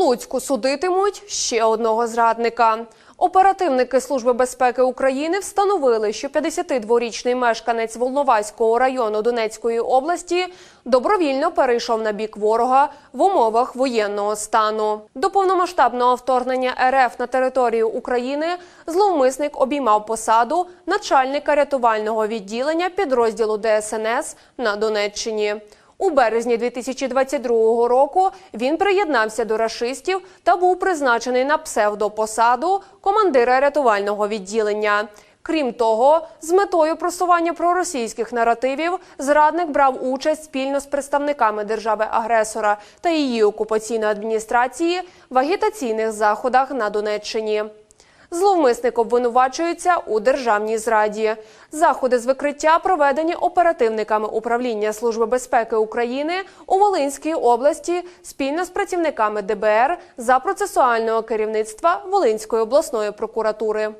Луцьку судитимуть ще одного зрадника. Оперативники Служби безпеки України встановили, що 52-річний мешканець Волноваського району Донецької області добровільно перейшов на бік ворога в умовах воєнного стану. До повномасштабного вторгнення РФ на територію України зловмисник обіймав посаду начальника рятувального відділення підрозділу ДСНС на Донеччині. У березні 2022 року він приєднався до рашистів та був призначений на псевдопосаду командира рятувального відділення. Крім того, з метою просування проросійських наративів зрадник брав участь спільно з представниками держави-агресора та її окупаційної адміністрації в агітаційних заходах на Донеччині. Зловмисник обвинувачується у державній зраді. Заходи з викриття проведені оперативниками управління Служби безпеки України у Волинській області спільно з працівниками ДБР за процесуального керівництва Волинської обласної прокуратури.